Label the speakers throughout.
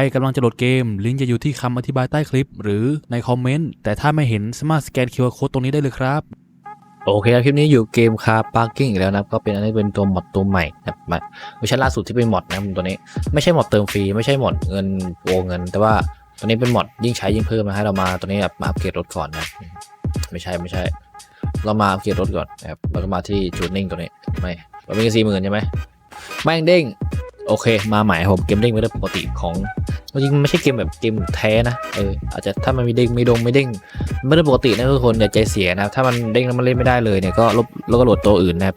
Speaker 1: รกำลังจะโหลดเกม ลิงก์จะอยู่ที่คำอธิบายใต้คลิป หรือในคอมเมนต์ แต่ถ้าไม่เห็นสามารถสแกน QR Code ตรงนี้ได้เลยครับ
Speaker 2: โอเคครับ คลิปนี้อยู่เกมคาร์พาร์กิ้งอีกแล้วนะครับ ก็เป็นอันนี้เป็นตัวมอดตัวใหม่นะครับมาเวอร์ชันล่าสุดที่เป็นมอดนะครับตัวนี้ ไม่ใช่มอดเติมฟรี ไม่ใช่มอดเงินโวเงิน แต่ว่าตัวนี้เป็นมอดยิ่งใช้ยิ่งเพิ่มมาให้เรามาตัวนี้แบบมาอัปเกรดรถก่อนนะไม่ใช่ไม่ใช่ เรามาอัปเกรดรถก่อนนะครับแล้วก็มาที่จูนนิ่งตัวนี้ไม่เรามีสี่หมื่นใช่ไหมแม่งเด้งโอเค มาใหม่ผมเกมเด้งไม่ได้ปกติของ จริงไม่ใช่เกมแบบเกมแท้นะเอออาจจะถ้ามันมีเด้งไม่ดงไม่เด้งไม่ได้ปกตินะทุกคนอย่าใจเสียนะครับ ถ้ามันเด้งแล้วมันเล่นไม่ได้เลยเนี่ยก็ลบแล้วก็โหลดตัวอื่นนะครับ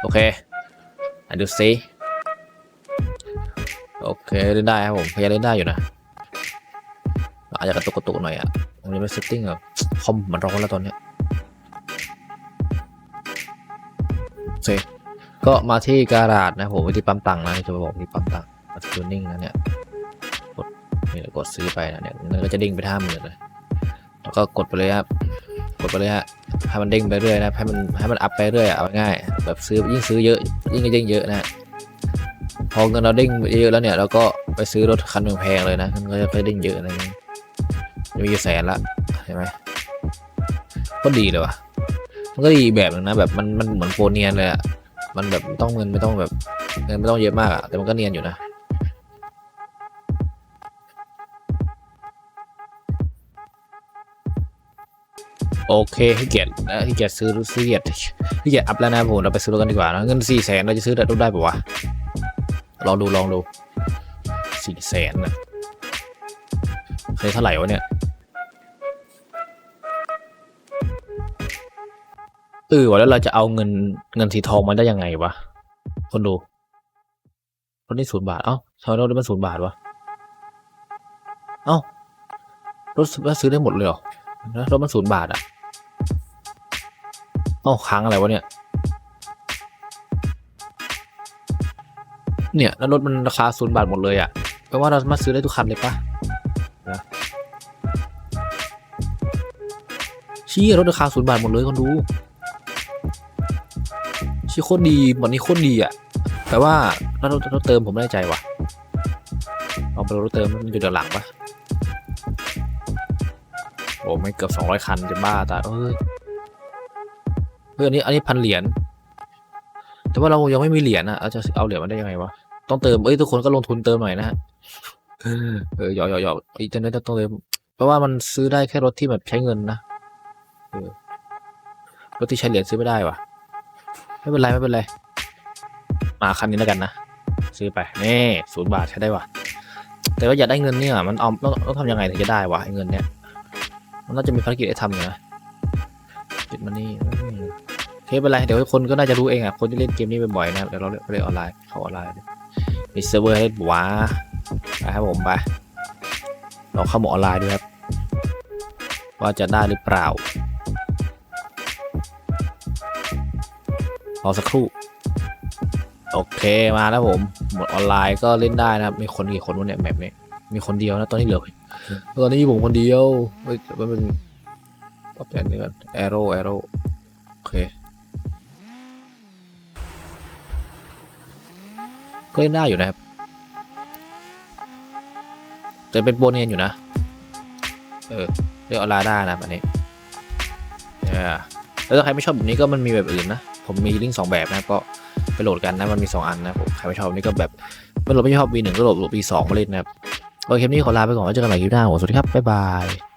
Speaker 2: โอเคอะดูซิโอเคเล่นได้ครับผมพยายามเล่นได้อยู่นะอาจจะกระตุกกระตุกหน่อยอะมันยังไม่เซตติ้งแบบคอมมันร้อนแล้วตอนเนี้ยโอเคก็มาที่การาดนะผมไปที่ปั๊มตังค์นะจะบอกที่ปั๊มตังค์ มาที่จูนนิ่งนะเนี่ยนี่กดซื้อไปนะเนี่ยมันก็จะเด้งไปท่ามือเลยแล้วก็กดไปเลยครับกดไปเลยฮะให้มันเด้งไปเรื่อยนะให้มันให้มันอัพไปเรื่อยเอาง่ายแบบซื้อยิ่งซื้อเยอะ ยิ่งเด้งเยอะนะพอเงินเราเด้งเยอะแล้วเนี่ยเราก็ไปซื้อรถคันแพงๆเลยนะมันก็จะไปเด้งเยอะอะไรอย่างงี้จะมีแสนละใช่ไหมก็ดีเลยว่ะมันก็ดีแบบนึงนะแบบมันมันเหมือนโปรเนียนเลยอะมันแบบต้องเงินไม่ต้องแบบเงินไม่ต้องเยอะมากอะแต่มันก็เนียนอยู่นะ โอเคขี้เกียจนะขี้เกียจซื้อซื้อเกียจขี้เกียจอัพแล้วนะผมเราไปซื้อรถกันดีกว่านะเงินสี่แสนเราจะซื้อรถได้ปะวะลองดูลองดูสี่แสนนะเคยเท่าไหร่วะเนี่ยเออวะแล้วเราจะเอาเงินเงินสีทองมาได้ยังไงวะคนดูรถนี่ศูนย์บาทเอ้าทำไมรถนี่มันศูนย์บาทวะเอ้ารถซื้อได้หมดเลยเหรอนะรถมันศูนย์บาทอะ อ้าค้างอะไรวะเนี่ย เนี่ยแล้วรถมันราคาศูนย์บาทหมดเลยอะ่ะแปลว่าเราสามารถซื้อได้ทุกคันเลยปะนะชี้รถราคาศูนย์บาทหมดเลยคนดูชี้โคตรดีหมดนี้โคตรดีอะ่ะแต่ว่าถ้ารถรถเติมผมไม่แน่ใจว่ะเอาไปรถเติมมันอยู่ด้านหลังปะโอ้ไม่เกือบสองร้อยคันจะบ้าตายเอ้ยเฮ้ยอันนี้อันนี้พันเหรียญแต่ว่าเรายังไม่มีเหรียญอะเราจะเอาเหรียญมาได้ยังไงวะต้องเติมเอ้ยทุกคนก็ลงทุนเติมหน่อยนะฮะเออหยอกหยอกหยอกอินเทอร์เน็ตต้องเติมเพราะว่ามันซื้อได้แค่รถที่แบบใช้เงินนะรถที่ใช้เหรียญซื้อไม่ได้วะไม่เป็นไรไม่เป็นไรมาคันนี้แล้วกันนะซื้อไปนี่ศูนย์บาทใช้ได้วะแต่ว่าอยากได้เงินเนี่ยมันเอาต้องต้องทำยังไงถึงจะได้วะเงินเนี่ยมันน่าจะมีภารกิจให้ทำอยู่นะปิดมันนี่ เคเป็นไร เดี๋ยวคนก็น่าจะรู้เองอะ คนที่เล่นเกมนี้บ่อยๆนะครับเดี๋ยวเราเล่นออนไลน์เขาออนไลน์มีเซิร์ฟเวอร์ให้ว้าไปครับผมไปเราเข้าหมอออนไลน์ด้วยครับ ว่าจะได้หรือเปล่ารอสักครู่ โอเคมาแล้วผม หมดออนไลน์ก็เล่นได้นะครับ มีคนกี่คนวะเนี่ยแมปนี้มีคนเดียวนะตอนนี้เหลือตอนนี้ผมคนเดียวเฮ้ยมันเป็นปรับแผนนี้ก่อนแอโร่แอโร่โอเค ก็เล่นได้อยู่นะครับ แต่เป็นโบเนียนอยู่นะ เออเล่นออลน์ได้นะแบบนี้เนี่ยแล้วถ้าใครไม่ชอบแบบนี้ก็มันมีแบบอื่นนะ ผมมีลิงก์สองแบบนะก็ไปโหลดกันนะ มันมีสองอันนะผมใครไม่ชอบแบบนี้ก็แบบไม่โหลดไม่ชอบ V1 ก็โหลด V2 มาเล่นนะครับโอเคคลิปนี้ขอลาไปก่อนไว้เจอกันใหม่คลิปหน้าผมสวัสดีครับ บ๊ายบาย